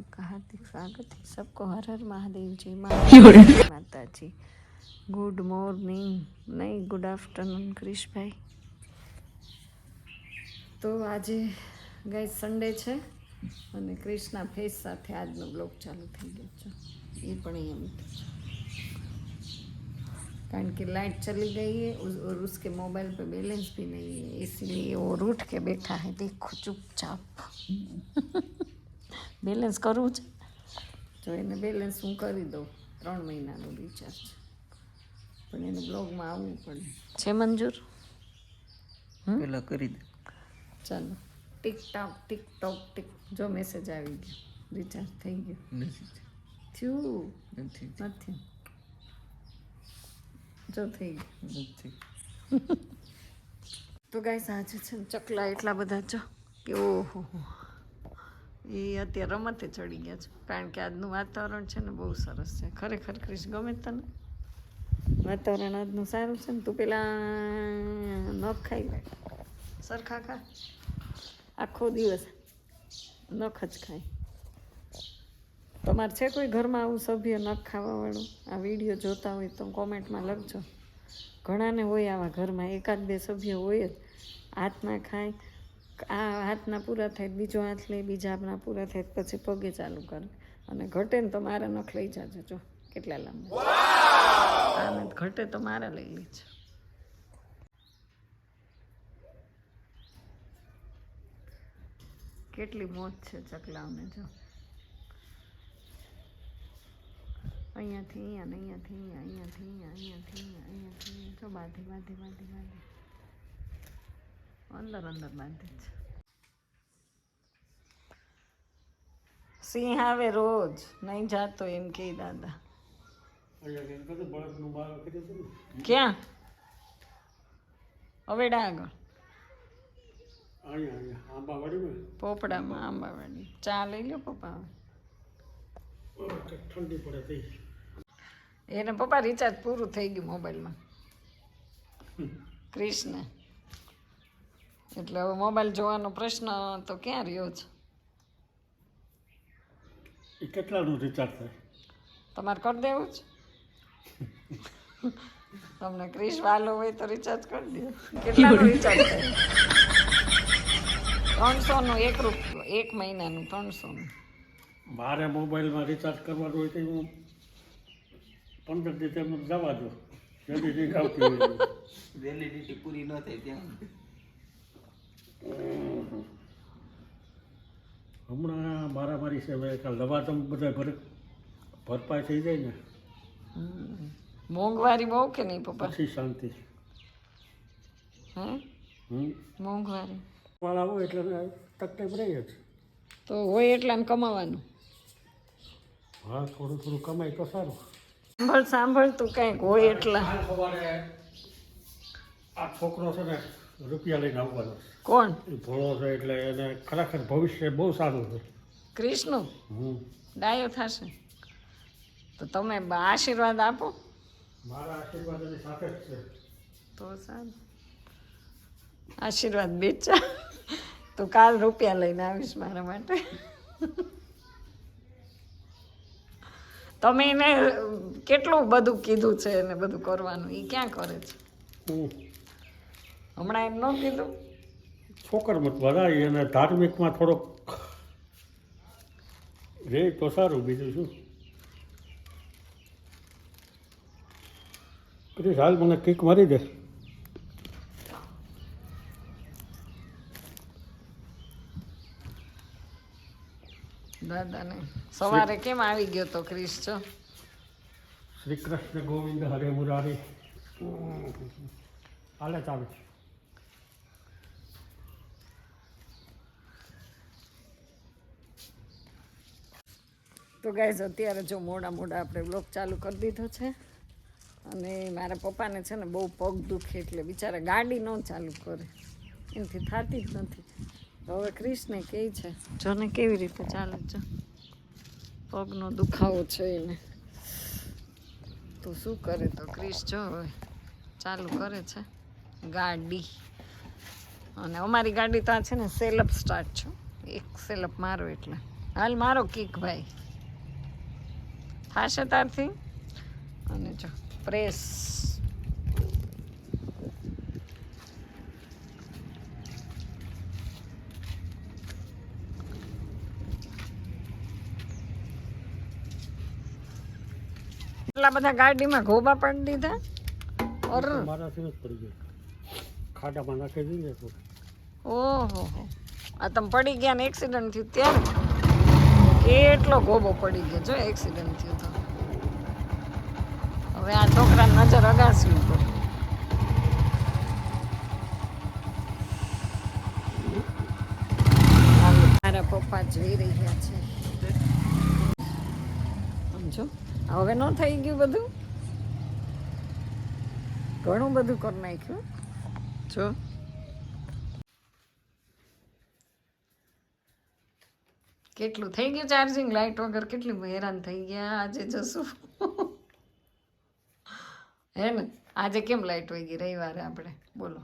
आपका हार्दिक स्वागत है सबको हर हर महादेव जी મા- માતાજી ગુડ મોર્નિંગ નહીં ગુડ આફ્ટરનૂન ક્રિશભાઈ તો આજે ગાય સન્ડે છે અને ક્રિશના ફેસ સાથે આજનો બ્લોગ ચાલુ થઈ ગયો છે એ પણ એમ कारण कि लाइट चली गई है उस- और उसके मोबाइल पे बैलेंस भी नहीं है इसलिए वो रूठ के बैठा है देखो चुपचाप બેલેન્સ કરવું છે? જો એને બેલેન્સ હું કરી દઉં. ત્રણ મહિનાનું રિચાર્જ પણ એને બ્લોગમાં આવવું પડે. છે મંજૂર? પેલા કરી દે. ચાલો. Tick tock tick tock tick જો મેસેજ આવી ગયો. રિચાર્જ થઈ ગયો. નથી. થયું? નથી. નથી. જો થઈ ગયું. નથી. તો ગાઈસ આજે છે ને ચકલા એટલા બધા છો કે ઓહો એ અત્યારે રમતે ચડી ગયા છે. કારણ કે આજનું વાતાવરણ છે ને બહુ સરસ છે. ખરેખર ક્રિશ, ગમે તને? વાતાવરણ આજનું સારું છે ને તું પેલા નખ ખાઈ લે. સરખા ખા આખો દિવસ નખ જ ખાય. તમારે છે કોઈ ઘરમાં આવું સભ્ય નખ ખાવાવાળું? આ વીડિયો જોતા હોય તો કોમેન્ટમાં લખજો. ઘણાને હોય આવા ઘરમાં એકાદ બે સભ્ય હોય જ. હાથમાં ખાય આ હાથના પૂરા થાય બીજો હાથ લે બીજા આપણા પૂરા થાય પછી પગે ચાલુ કરે. અને ઘટે ને તો મારા નખ લઈ જાજો જો કેટલા લાંબા. આને ઘટે તો મારા લઈ લેજો કેટલી મોજ છે ચકલાઓને જો. અહીંયાથી અહીંયા ને અહીંયાથી અહીંયા અહીંયાથી અહીંયા અહીંયાથી અહીંયા. જો બાંધી બાંધી બાંધી બાંધી. અંદર અંદર બાંધે છે સિંહ આવે રોજ. નહીં જાતો એમ કે દાદા. ક્યાં? અવેડા આગળ. પોપડામાં આંબાવાડી. ચા લઈ લો પપ્પા હવે. એને પપ્પા રિચાર્જ પૂરું થઈ ગયું મોબાઈલમાં. ક્રિશને એટલે હવે મોબાઈલ જોવાનો પ્રશ્ન તો ક્યાં રહ્યો છે? એ કેટલાનું રિચાર્જ થાય? તમારે કરી દેવું છે? તમને ક્રિશ વાલો હોય તો રિચાર્જ કરી દો. કેટલાનું રિચાર્જ થાય? ત્રણસોનું એક રૂપ એક મહિનાનું ત્રણસોનું. મારે મોબાઈલમાં રિચાર્જ કરવાનું હોય તો હું પંદર ડિસેમ્બર જવા દો. વેલિડિટી પૂરી ન થાય ત્યાં. હમણાં મારામારી છે હવે દવા લવાજમ બધા ભર ભરપાઈ થઈ જાય ને. મોંઘવારી બહુ કે નહીં પપ્પા? પછી શાંતિ. હે? મોંઘવારી. વાળા હોય એટલે તકલીફ રહી જ. તો હોય એટલાને કમાવાનું. હા થોડું થોડું કમાય તો સારું. સાંભળ સાંભળ તું કંઈક હોય એટલા. કાલ આ છોકરો છે ને રૂપિયા લઈને આવવાનો. કોણ? ભોળો છે એટલે એને ખરેખર ભવિષ્ય બહુ સારું છે. કૃષ્ણ? હું ડાયો થશે. તો તમે આશીર્વાદ આપો. મારા આશીર્વાદ એની સાથે જ છે. તો સારું. આશીર્વાદ બેચા. તો કાલ રૂપિયા લઈને આવીશ મારા માટે. તમે એને કેટલું બધું કીધું છે એને બધું કરવાનું એ ક્યાં કરે છે? હમણાં એમ ન કીધું. છોકર મત વધારી અને ધાર્મિકમાં થોડોક રે તો સારું બીજું શું? પછી હાલ મને કિક મારી દે. દાદાને. સવારે કેમ આવી ગયો તો ક્રિસ છો શ્રી કૃષ્ણ ગોવિંદ હરે મુરારી. હાલે ચાલે. તો ગાઈઝ અત્યારે જો મોડા મોડા આપણે બ્લોગ ચાલુ કરી દીધો છે. અને મારા પપ્પાને છે ને બહુ પગ દુખે એટલે બિચારા ગાડી ન ચાલુ કરે. એનાથી થતી જ નથી. તો હવે ક્રિશને કહે છે, જોને કેવી રીતે ચાલે છે? પગનો દુખાવો છે એને. તો શું કરે તો ક્રિશ જો હવે ચાલુ કરે છે ગાડી. અને અમારી ગાડી તો આ છે ને સેલઅપ સ્ટાર્ટ છે. એક સેલઅપ મારો એટલે. હાલ મારો કિક ભાઈ. થશે તારથી અને જો પ્રેસ એટલા બધા ગાડીમાં ઘોબા પડી દીધા? ઓર મારાથી જ પડી ગયો. ખાડામાં નાખી દીધે ઓહો હો. આ તમે પડી ગયા ને એક્સિડન્ટ થયું ત્યારે? કેટલો ગોબો પડી ગયો જો એક્સિડન્ટ થયું હવે આ છોકરા નજર અગાસી ઉપર મારા પપ્પા જોઈ રહ્યા છે. સમજો? હવે ન થઈ ગયું બધું? ઘણું બધું કરી નાખ્યું. જો. કેટલું થઈ ગયું ચાર્જિંગ લાઇટ વગર કેટલી હેરાન થઈ ગયા આજે જશું. હે ને આજે કેમ લાઇટ વહી ગઈ? રવિવારે આપણે. બોલો.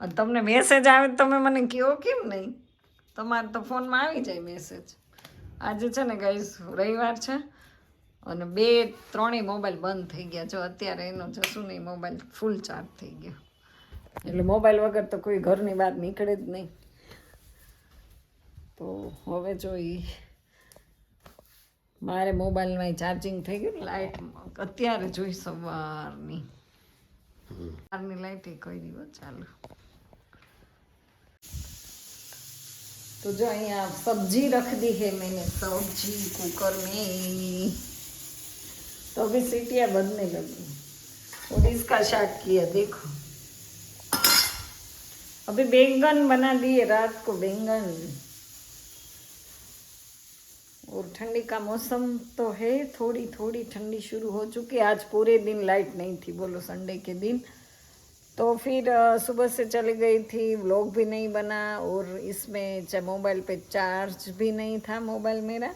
અને તમને મેસેજ આવે તમે મને કહો કેમ નહીં? તમારે તો ફોનમાં આવી જાય મેસેજ આજે છે ને ગાઈસ રવિવાર છે અને બે ત્રણેય મોબાઈલ બંધ થઈ ગયા. જો અત્યારે એનો જશું નહીં મોબાઈલ ફૂલ ચાર્જ થઈ ગયો. એટલે મોબાઈલ વગર તો કોઈ ઘરની બહાર નીકળે જ નહીં. તો હવે જોઈ મારે મોબાઈલમાં ચાર્જિંગ થઈ ગયું લાઇટ અત્યારે જોઈ સવારની સવારની લાઇટ એ કરી દીધો ચાલુ तो जो यहाँ सब्जी रख दी है मैंने सब्जी कुकर में तो अभी सीटियाँ बजने लगी और इसका शाक किया देखो अभी बैंगन बना दिए रात को बैंगन और ठंडी का मौसम तो है, थोड़ी थोड़ी ठंडी शुरू हो चुकी आज पूरे दिन लाइट नहीं थी, बोलो संडे के दिन। तो फिर सुबह से चली गई थी व्लॉग भी नहीं बना और इसमें चा- मोबाइल पे चार्ज भी नहीं था मोबाइल मेरा।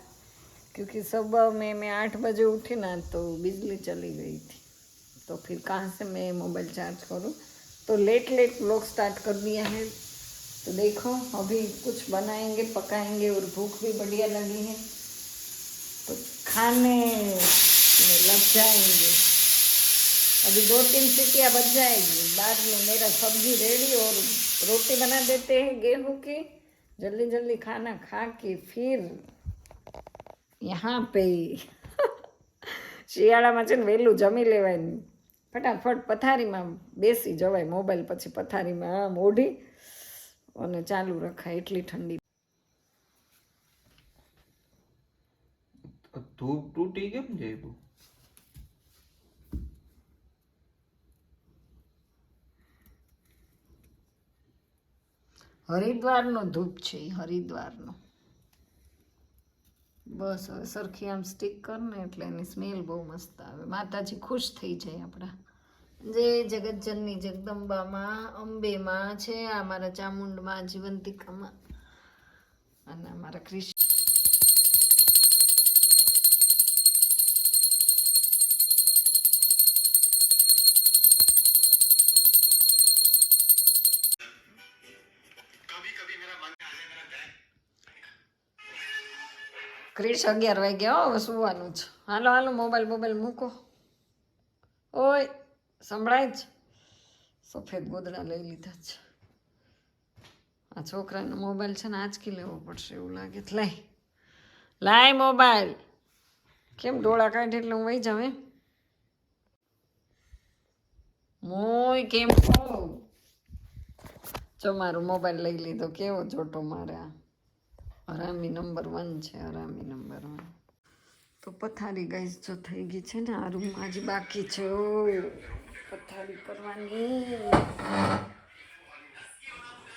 क्योंकि सुबह में, मैं आठ बजे उठी ना तो बिजली चली गई थी। तो फिर कहाँ से मैं मोबाइल चार्ज करूँ? तो लेट लेट व्लॉग स्टार्ट कर दिया है। तो देखो, अभी कुछ बनाएँगे, पकाएँगे और भूख भी बढ़िया लगी है। तो खाने में लग जाएंगे अभी दो तीन सीटियाँ बच जाएगी बाद में मेरा सब्जी रेडी और रोटी बना देते हैं गेहूं की जल्दी जल्दी खाना खा के फिर यहाँ पे શિયાળામાં છે ને વહેલું જમી લેવાય ને ફટાફટ પથારીમાં બેસી જવાય મોબાઈલ પછી પથારીમાં આમ ઓઢી અને ચાલુ રખાય એટલી ઠંડી ધૂપ તૂટી કેમ જાય હરિદ્વારનો ધૂપ છે હરિદ્વારનો. બસ હવે સરખી આમ સ્ટીક કર ને એટલે એની સ્મેલ બહુ મસ્ત આવે. માતાજી ખુશ થઈ જાય આપણા. જે જગતજનની જગદંબામાં, અંબેમાં છે, આ મારા ચામુંડમાં, જીવંતિકામાં. અને અમારા કૃષ્ણ ક્રિશ અગિયાર વાગ્યા હવે સુવાનું છે. હાલો હાલો, મોબાઈલ મોબાઈલ મૂકો. ઓય, સંભળાય જ સફેદ ગોદડા લઈ લીધા છે. આ છોકરાનો મોબાઈલ છે ને આજકી લેવો પડશે એવું લાગે લાય લાય મોબાઈલ. કેમ ડોળા કાઢે એટલે હું વહી જાઉં એમ? મોય, કેમ છો? મારો મોબાઈલ લઈ લીધો, કેવો જોટો મારે આ. હરામી નંબર વન છે, હરામી નંબર વન તો પથારી ગઈ જો થઈ ગઈ છે ને, આ રૂમમાં હજી બાકી છે પથારી કરવાની.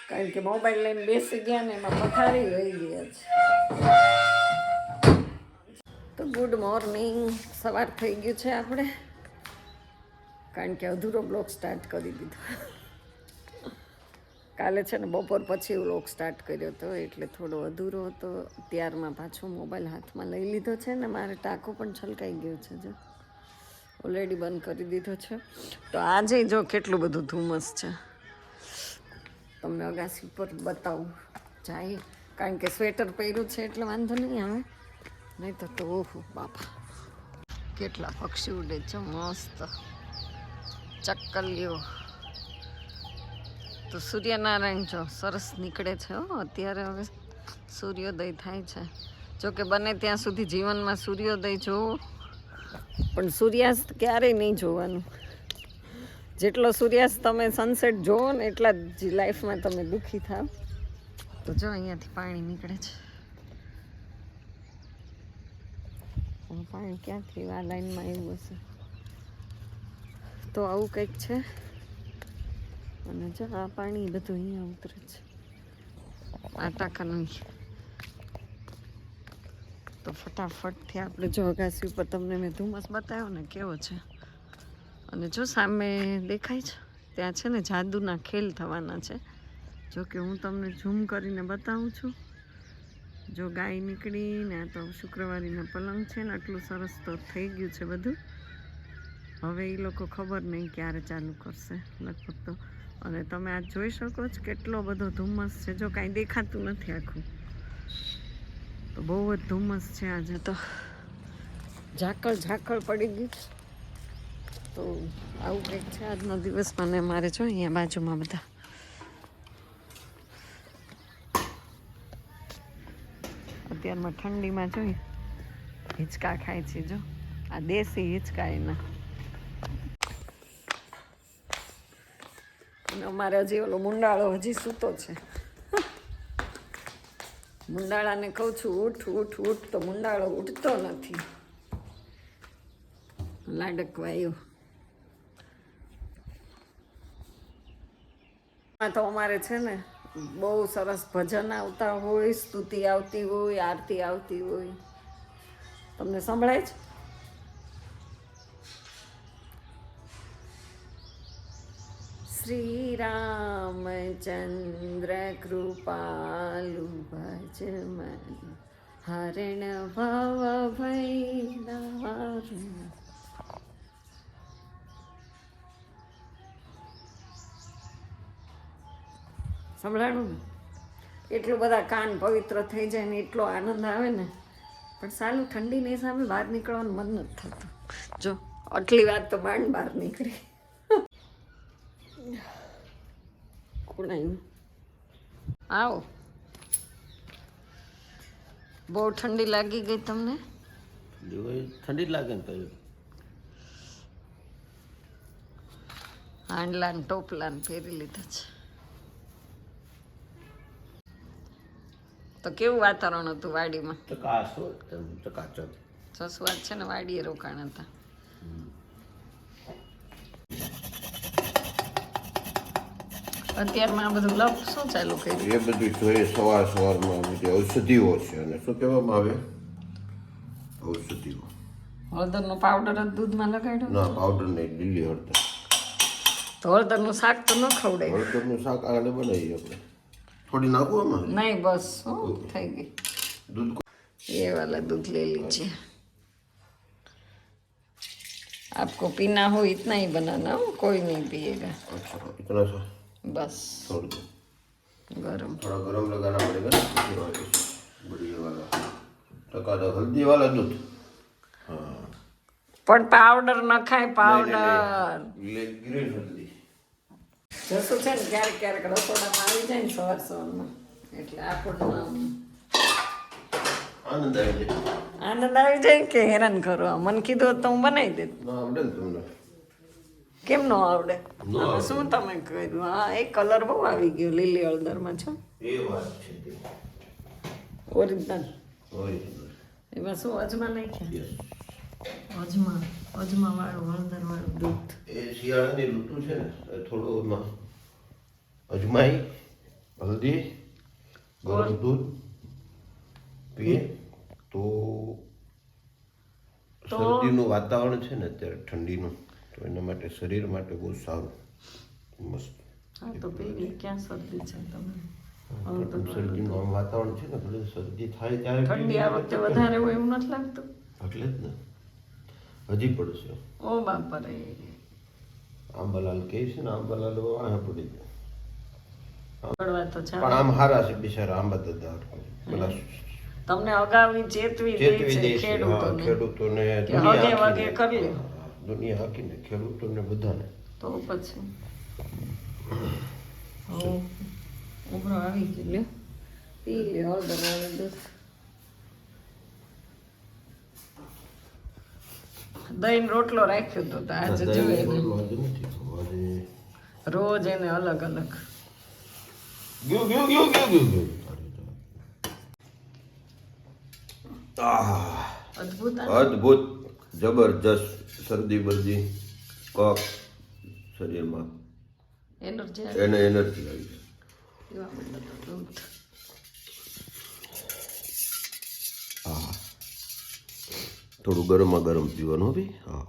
કારણ કે મોબાઈલ લઈને બેસી ગયા ને, એમાં પથારી રહી ગયા છે તો ગુડ મોર્નિંગ સવાર થઈ ગયું છે આપણે. કારણ કે અધૂરો બ્લોગ સ્ટાર્ટ કરી દીધો. કાલે છે ને બપોર પછી વ્લોગ સ્ટાર્ટ કર્યો હતો એટલે થોડો અધૂરો હતો. ત્યારમાં પાછો મોબાઈલ હાથમાં લઈ લીધો છે ને મારે ટાંકો પણ છલકાઈ ગયો છે જો. ઓલરેડી બંધ કરી દીધો છે. તો આજે જો કેટલું બધું ધુમ્મસ છે. તમને અગાસી પર બતાવું. જાય. કારણ કે સ્વેટર પહેર્યું છે એટલે વાંધો નહીં આવે. નહીં તો તો ઓહો, બાપા. કેટલા પક્ષી ઉડે છે, મસ્ત. ચક્કલીઓ તો સૂર્યનારાયણ જો સરસ નીકળે છે, હો. અત્યારે હવે સૂર્યોદય થાય છે. જો કે બને ત્યાં સુધી જીવનમાં સૂર્યોદય જોવો, પણ સૂર્યાસ્ત ક્યારેય નહીં જોવાનું. જેટલો સૂર્યાસ્ત તમે સનસેટ જોવો ને, એટલા જ લાઈફમાં તમે દુઃખી થાવ. તો જો અહીંયાથી પાણી નીકળે છે. પાણી ક્યાંથી, આ લાઈનમાં આવ્યું હશે? તો આવું કંઈક છે. અને જો આ પાણી બધું અહીંયા ઉતરે છે. આ ટાંકાનું તો ફટાફટથી આપણે જો અગાસી ઉપર તમને મેં ધુમ્મસ બતાવ્યો ને કેવો છે. અને જો સામે દેખાય છે, ત્યાં છે ને જાદુના ખેલ થવાના છે. જો કે હું તમને ઝૂમ કરીને બતાવું છું. જો ગાય નીકળીને આ તો શુક્રવારીના પલંગ છે ને, આટલું સરસ તો થઈ ગયું છે બધું. હવે એ લોકો ખબર નહીં ક્યારે ચાલુ કરશે, લગભગ તો. અને તમે આ જોઈ શકો છો કેટલો બધો ધુમ્મસ છે. જો કાંઈ દેખાતું નથી આખું. તો બહુ જ ધુમ્મસ છે આજે તો. ઝાકળ ઝાકળ પડી છે. તો આવું કંઈક છે આજનો દિવસ મને મારે જો અહીંયા બાજુમાં બધા. અત્યારમાં ઠંડીમાં જોઈએ હિંચકા ખાય છે જો. આ દેશી હિંચકા એના. અને અમારે હજી ઓલો મુંડાળો હજી સૂતો છે. મુંડાળાને કહું છું, ઉઠ ઉઠ ઉઠ, તો મુંડાળો ઉઠતો નથી. લાડકવાયો. તો અમારે છે ને, બહુ સરસ ભજન આવતા હોય, સ્તુતિ આવતી હોય, આરતી આવતી હોય. તમને સંભળાય છે? શ્રી રામચંદ્ર કૃપાલુ ભજમન હરણ ભવ ભૈદારું સંભળાણું ને? એટલું બધા કાન પવિત્ર થઈ જાય ને એટલો આનંદ આવે ને. પણ સાલું ઠંડીની સામે બહાર નીકળવાનું મન નથી થતું. જો. આટલી વાત તો માંડ બહાર નીકળી. કોણ આવો. બહુ ઠંડી લાગી ગઈ તમને? ઠંડી જ લાગે ને તો હાંડલા ને ટોપલા ને પહેરી લીધા છે. તો કેવું વાતાવરણ હતું વાડીમાં? તેમ ચકાચક જસવાત છે ને વાડીએ રોકાણ હતા. અત્યારમાં આ બધું લપ શું ચાલુ કર્યું એ બધું જોઈએ સવાર સવારમાં બધી ઔષધિઓ છે અને શું કહેવામાં આવે ઔષધિઓ હળદરનો પાવડર જ દૂધમાં લગાડ્યો ના પાવડર નહીં લીલી હળદર તો હળદરનું શાક તો ન ખવડે હળદરનું શાક આને બનાવીએ આપણે થોડી નાખું આમાં નહીં બસ હો, થઈ ગઈ દૂધ ये वाला दूध ले लीजिए आपको पीना हो इतना ही बनाना हो कोई नहीं पिएगा अच्छा इतना सा બસ. છોડ દો ગરમ. થોડા ગરમ લગાના પડેગા બુડી હલ્દી વાળા દૂધ. હા. પણ પાવડર ન ખાય પાવડર ગ્રીન હલ્દી. જસું છે ને ક્યારેક ક્યારેક રસોડામાં આવી જાય ને સવાર સવારમાં. એટલે આપણને આનંદ આવી જાય. આનંદ આવી જાય કે હેરાન કરો. મને કીધું તો હું બનાવી દેત. આવડે ને તમને. કેમ ન આવડે. શું તમે કર્યું હા એ કલર બહુ આવી ગયો લીલી હળદરમાં છો? એ વાત છે ઓરિજિનલ ઓરિજિનલ એમાં શું અજમા નાખ્યા અજમા અજમા વાળું હળદર વાળું દૂધ. એ શિયાળાની ઋતુ છે ને થોડો થોડું એમાં અજમાઈ હલ્દી ગરમ દૂધ પીએ. તો શરદીનું વાતાવરણ છે ને અત્યારે ઠંડીનું. તો એના માટે શરીર માટે બહુ સારું. મસ્ત. હા તો પેલી ક્યાં શરદી છે તમે શરદીનું આમ વાતાવરણ છે ને ભલે શરદી થાય ત્યારે ઠંડી આ વખતે વધારે હોય એવું નથી લાગતું? એટલે જ ને. હજી પડશે. ઓ બાપા રે આંબાલાલ કહે છે ને આંબાલાલ વાહ પડી જાય. પણ આમ હારા છે બિચારા આંબા દાદા પેલા તમને અગાઉની ચેતવી દે છે ખેડૂતોને ખેડૂતોને વગે કરી દુનિયા હાકીને ખેડૂતોને બધાને. તો પછી? ઉભરો આવી ગયો. લ્યો પી લે હળદર વાળું દૂધ દહીં રોટલો રાખ્યો તો તો આજે જોઈએ નથી રોજ એને અલગ અલગ. ગયું ગયું ગયું ગયું ગયું ગયું. અદ્ભુત અદ્ભુત જબરજસ્ત. શરદી બરદી કફ શરીરમાં એનર્જી એને એનર્જી આવી જાય. હા. થોડું ગરમમાં ગરમ પીવાનું બી હા.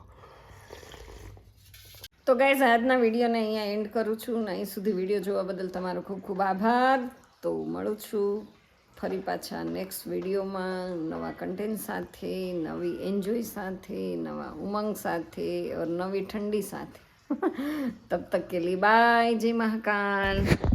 તો ગાઈઝ આજના વિડીયોને અહીંયા એન્ડ કરું છું. અને અહીં સુધી વીડિયો જોવા બદલ તમારો ખૂબ ખૂબ આભાર. તો મળું છું. ફરી પાછા નેક્સ્ટ વિડીયોમાં નવા કન્ટેન્ટ સાથે, નવી એન્જોય સાથે, નવા ઉમંગ સાથે ઓર નવી ઠંડી સાથે. તબ તક કે બાય જય મહાકાલ.